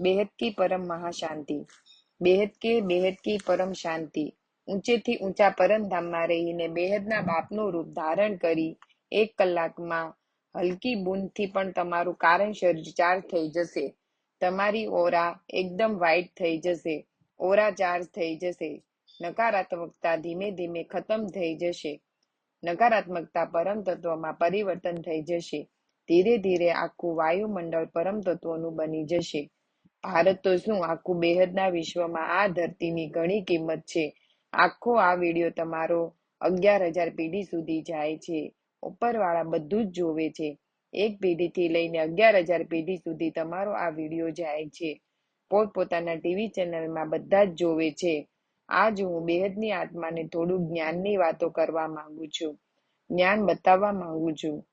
બેહદ કી પરમ મહાશાંતિ. બેહદ કે બેહદ કી પરમ શાંતિ. ઊંચેથી ઊંચા પરમધામમાં રહીને બેહદના બાપનું રૂપ ધારણ કરી એક કલાકમાં હલકી બૂંદથી પણ તમારું કારણ શરીર ચાર્જ થઈ જશે. તમારી ઓરા એકદમ વાઇટ થઈ જશે. ઓરા ચાર્જ થઈ જશે. નકારાત્મકતા ધીમે ધીમે ખતમ થઈ જશે. નકારાત્મકતા પરમ તત્વમાં પરિવર્તન થઈ જશે. ધીરે ધીરે આખું વાયુમંડળ પરમ તત્વનું બની જશે. ભારત તો શું આખું બેહદના વિશ્વમાં આ ધરતીની ઘણી કિંમત છે. આખો આ વીડિયો તમારો અગિયાર હજાર પેઢી સુધી જાય છે. ઉપરવાળા બધું જ જોવે છે. એક પેઢીથી લઈને અગિયાર હજાર પેઢી સુધી તમારો આ વીડિયો જાય છે. પોતપોતાના ટીવી ચેનલમાં બધા જ જોવે છે. આજ હું બેહદની આત્માને થોડું જ્ઞાનની વાતો કરવા માંગુ છું. જ્ઞાન બતાવવા માંગુ છું.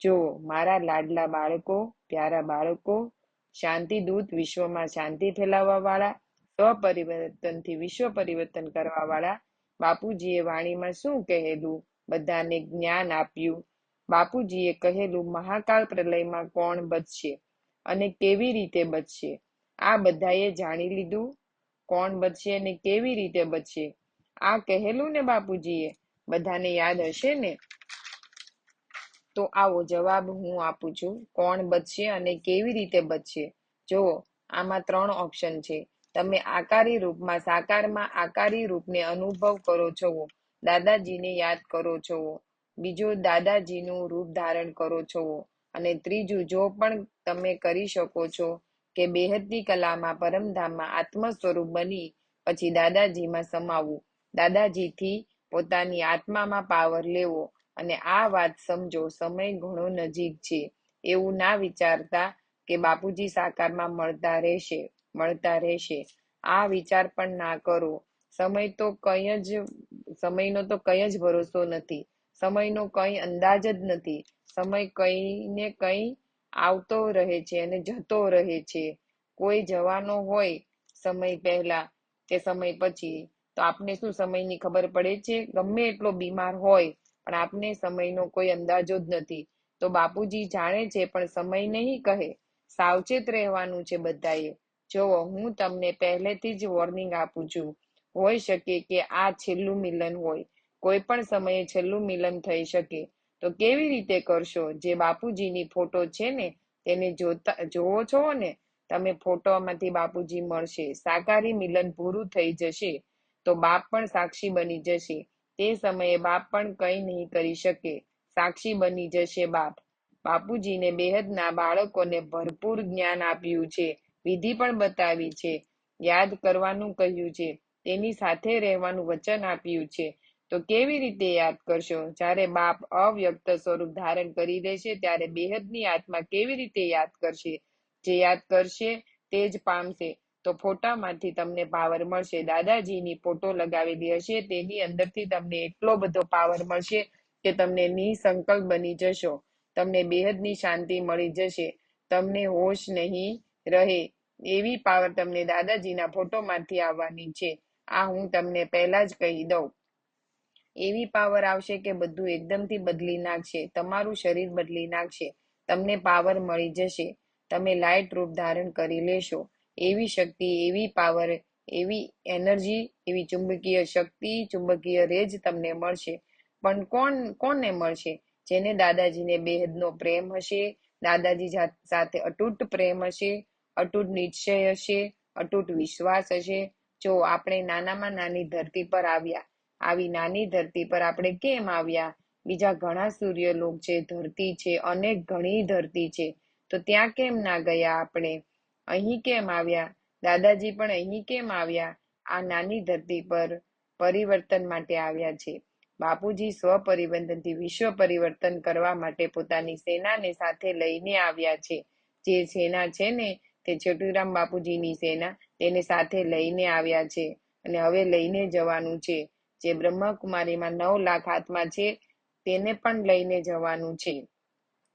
જો મારા લાડલા બાળકો, પ્યારા બાળકો શાંતિ દૂત વિશ્વમાં શાંતિ ફેલાવવા વાળા સ્વપરિવર્તનથી વિશ્વ પરિવર્તન કરવા વાળા બાપુજીએ વાણીમાં શું કહેલું? બધાને જ્ઞાન આપ્યું. બાપુજીએ કહેલું મહાકાળ પ્રલયમાં કોણ બચશે અને કેવી રીતે બચશે? આ બધાએ જાણી લીધું. કોણ બચશે અને કેવી રીતે બચશે? આ કહેલું ને બાપુજીએ. બધાને યાદ હશે ને? તો આવો જવાબ હું આપું છું. કોણ બચશે અને કેવી રીતે બચશે? જુઓ, આમાં ત્રણ ઓપ્શન છે. તમે આકારી રૂપમાં, સાકારમાં આકારી રૂપને અનુભવ કરો છો. દાદાજીને યાદ કરો છો. બીજો, દાદાજીનું રૂપ ધારણ કરો છો. અને ત્રીજું, જો પણ તમે કરી શકો છો કે બેહદની કલામાં, પરમધામમાં આત્મ સ્વરૂપ બની, પછી દાદાજીમાં સમાવવું. દાદાજીથી પોતાની આત્મામાં પાવર લેવો. અને આ વાત સમજો, સમય ઘણો નજીક છે. એવું ના વિચારતા કે બાપુજી સાકારમાં મળતા રહેશે મળતા રહેશે. આ વિચાર પણ ના કરો. સમય તો કઈ જ, સમયનો તો કઈ જ ભરોસો નથી. સમયનો કઈ અંદાજ જ નથી. સમય કઈ ને કઈ આવતો રહે છે અને જતો રહે છે. કોઈ જવાનો હોય સમય પહેલા કે સમય પછી. તો આપને શું સમયની ખબર પડે છે? ગમે એટલો બીમાર હોય પણ આપને સમયનો કોઈ અંદાજો જ નથી. તો બાપુજી જાણે છે, પણ સમય નહીં કહે. સાવચેત રહેવાનું છે બધાએ. જોવો, હું તમને પહેલેથી જ વોર્નિંગ આપું છું. હોઈ શકે કે આ છેલ્લું મિલન હોય. કોઈ પણ સમયે છેલ્લું મિલન થઈ શકે. તો કેવી રીતે કરશો? જે બાપુજીની ફોટો છે ને, તેને જોતા, જોવો છો ને? તમે ફોટોમાંથી બાપુજી મળશે. સાકારી મિલન પૂરું થઈ જશે. તો બાપ પણ સાક્ષી બની જશે. તે સમયે બાપ પણ કંઈ નહીં કરી શકે. સાક્ષી બની જશે બાપ. બાપુજીને બેહદના બાળકોને ભરપૂર જ્ઞાન આપ્યું છે. વિધિ પણ બતાવી છે. યાદ કરવાનું કહ્યું છે. તેની સાથે રહેવાનું વચન આપ્યું છે. તો કેવી રીતે યાદ કરશો? જ્યારે બાપ અવ્યક્ત સ્વરૂપ ધારણ કરી દેશે, ત્યારે બેહદની આત્મા કેવી રીતે યાદ કરશે? જે યાદ કરશે તે જ પામશે. તો ફોટામાંથી તમને પાવર મળશે. દાદાજીની ફોટો લગાવેલી હશે તેની અંદરથી તમને એટલો બધો પાવર મળશે કે તમને નિસંકલ્પ બની જશો. તમને બેહદની શાંતિ મળી જશે. તમને હોશ નહીં રહે એવી પાવર તમને દાદાજીના ફોટોમાંથી આવવાની છે. આ હું તમને પહેલા જ કહી દઉં. એવી પાવર આવશે કે બધું એકદમથી બદલી નાખશે. તમારું શરીર બદલી નાખશે. તમને પાવર મળી જશે. તમે લાઇટ રૂપ ધારણ કરી લેશો. એવી શક્તિ, એવી પાવર એવી એનર્જી એવી ચુંબકીય શક્તિ, ચુંબકીય રેજ તમને મળશે. પણ કોણ કોને મળશે? જેને દાદાજીને બેહદનો પ્રેમ હશે, દાદાજી સાથે અતૂટ પ્રેમ હશે, અતૂટ નિશ્ચય હશે, અતૂટ વિશ્વાસ હશે. જો આપણે નાનામાં નાની ધરતી પર આવ્યા, આવી નાની ધરતી પર આપણે કેમ આવ્યા? બીજા ઘણા સૂર્યલોક છે, ધરતી છે, અનેક ઘણી ધરતી છે. તો ત્યાં કેમ ના ગયા આપણે? અહીં કેમ આવ્યા? દાદાજી પણ અહીં કેમ આવ્યા? આ નાની ધરતી પર પરિવર્તન માટે આવ્યા છે. બાપુજી સ્વપરિવર્તનથી વિશ્વ પરિવર્તન કરવા માટે પોતાની સેનાને સાથે લઈને આવ્યા છે. જે સેના છે ને, તે છોટુરામ બાપુજીની સેના, તેને સાથે લઈને આવ્યા છે અને હવે લઈને જવાનું છે. જે બ્રહ્મકુમારીમાં નવ લાખ હાથમાં છે, તેને પણ લઈને જવાનું છે.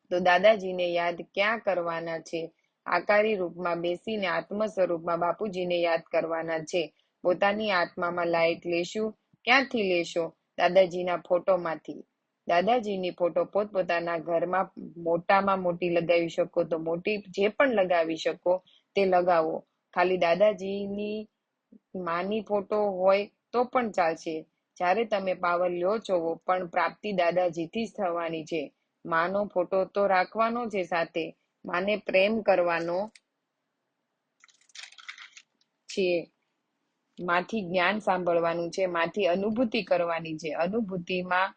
તો દાદાજીને યાદ ક્યાં કરવાના છે? આકારી રૂપમાં બેસીને આત્મ સ્વરૂપમાં બાપુજીને યાદ કરવાના છે. પોતાની આત્મામાં લાઈટ લેશું? ક્યાંથી લેશો? દાદાજીના ફોટોમાંથી. દાદાજીની ફોટો પોતપોતાના ઘરમાં મોટામાં મોટી લગાવી શકો, તો મોટી જે પણ લગાવી શકો, તે લગાવો. ખાલી દાદાજીની માની ફોટો હોય તો પણ ચાલશે. જ્યારે તમે પાવર લ્યો છો, પણ પ્રાપ્તિ દાદાજીથી જ થવાની છે. માનો ફોટો તો રાખવાનો છે સાથે. માને પ્રેમ કરવાનો છે. માંથી જ્ઞાન સાંભળવાનું છે. માંથી અનુભૂતિ કરવાની છે. અનુભૂતિમાં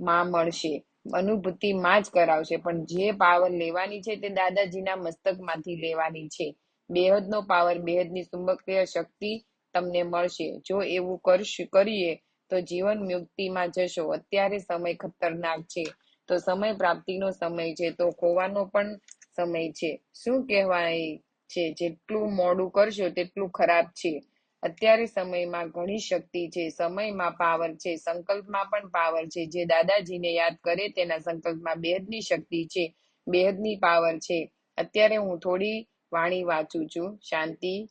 માં મળશે. અનુભૂતિ માં જ કરાવશે. પણ જે પાવર લેવાની છે તે દાદાજીના મસ્તકમાંથી લેવાની છે. બેહદનો પાવર, બેહદની ચુંબકીય શક્તિ તમને મળશે. જો એવું કરશું, કરીએ તો જીવન મુક્તિમાં જશો. અત્યારે સમય ખતરનાક છે. તો સમય પ્રાપ્તિનો સમય છે. તો ખોવાનો પણ સમય છે. શું કહેવાય છે? જેટલું મોડું કરશો તેટલું ખરાબ છે. અત્યારે સમયમાં ઘણી શક્તિ છે. સમયમાં પાવર છે. સંકલ્પમાં પણ પાવર છે. જે દાદાજીને યાદ કરે તેના સંકલ્પમાં બેહદની શક્તિ છે. બેહદની પાવર છે. અત્યારે હું થોડી વાણી વાંચું છું. શાંતિ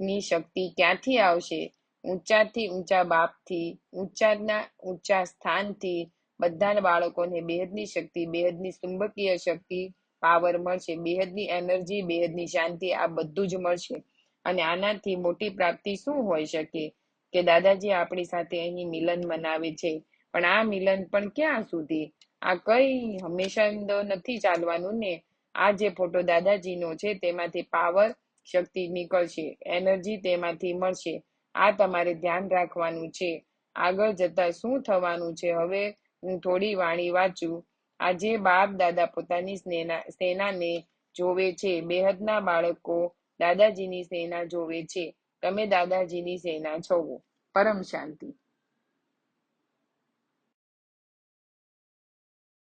ની શક્તિ ક્યાંથી આવશે? ઊંચાથી ઊંચા બાપથી, ઊંચાના ઊંચા સ્થાનથી બધા બાળકોને બેહદની શક્તિ, બેહદની ચુંબકીય શક્તિ પાવર મળશે, બેહદની એનર્જી, બેહદની શાંતિ, આ બધું જ મળશે. અને આનાથી મોટી પ્રાપ્તિ શું હોઈ શકે? કે દાદાજી આપણી સાથે અહીં મિલન મનાવે છે. પણ આ મિલન પણ ક્યાં સુધી? આ કઈ હંમેશા નથી ચાલવાનું ને? આ જે ફોટો દાદાજીનો છે, તેમાંથી પાવર, શક્તિ નીકળશે, એનર્જી તેમાંથી મળશે. આ તમારે ધ્યાન રાખવાનું છે. આગળ જતા શું થવાનું છે? હવે હું થોડી વાણી વાંચું. આજે બાપ દાદા પોતાની સેનાને જોવે છે. બેહદના બાળકો દાદાજીની સેના જોવે છે. તમે દાદાજીની સેના છો. પરમ શાંતિ.